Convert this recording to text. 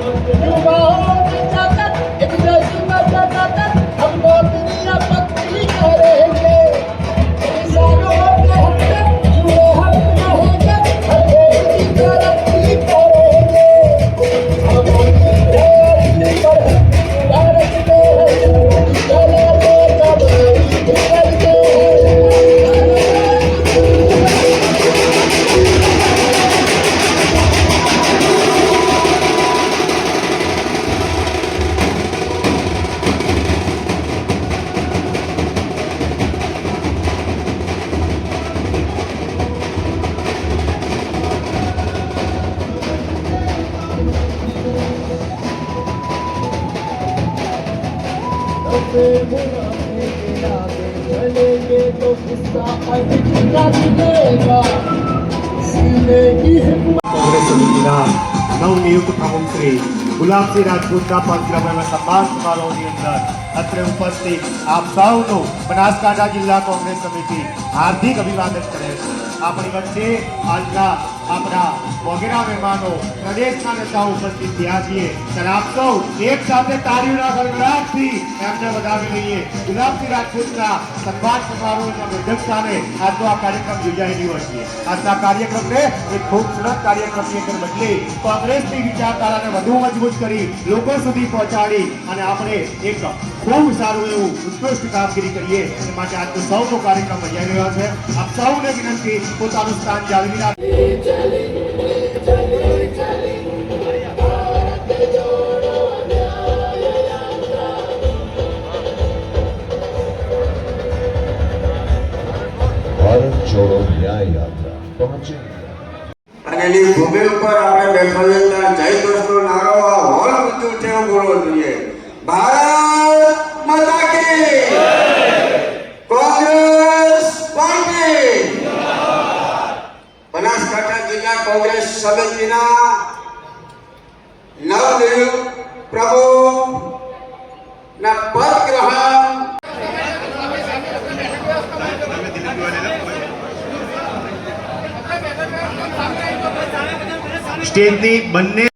Thank you. से बुलाने के आगे चलेंगे तो किस्सा अहिंसा दिलेगा सीने की हिम्मत કોંગ્રેસ સમિતિના નવનિયુક્ત પ્રમુખ શ્રી ગુલાબસિંહ રાજપૂતના પંચગ્રામના સન્માન સમારોહની અંદર અત્રે ઉપસ્થિત આપ સૌનું બનાસકાંઠા જિલ્લા કોંગ્રેસ સમિતિ હાર્દિક અભિવાદન કરે છે આપણી વચ્ચે આજના આપણા વગેરા મહેમાનો પ્રદેશના નેતાઓ ઉપસ્થિત થયા છીએ ત્યારે આપ સૌ એક સાથે તાળીઓના ગણગડાટથી એમને વધાવી લઈએ. ગુલાબસિંહ રાજપૂતના સન્માન સમારોહના સ્થાને આજનો આ કાર્યક્રમ યોજાઈ રહ્યો છે. આજના કાર્યક્રમને એક ખૂબસૂરત કાર્યક્રમની અંદર બદલી કોંગ્રેસની વિચારધારાને વધુ મજબૂત કરી લોકો સુધી પહોંચાડી અને આપણે એક ખૂબ સારું એવું ઉત્કૃષ્ટ કામગીરી કરીએ એ માટે આજનો સૌનો કાર્યક્રમ યોજાઈ રહ્યો છે. આપ સૌને વિનંતી, પોતાનું સ્થાન જાળવી રાખે. જોડો ન્યાય જિલ્લા કોંગ્રેસ સમિતિના નવનિયુક્ત પ્રમુખ ના પદ સ્ટેજની બંને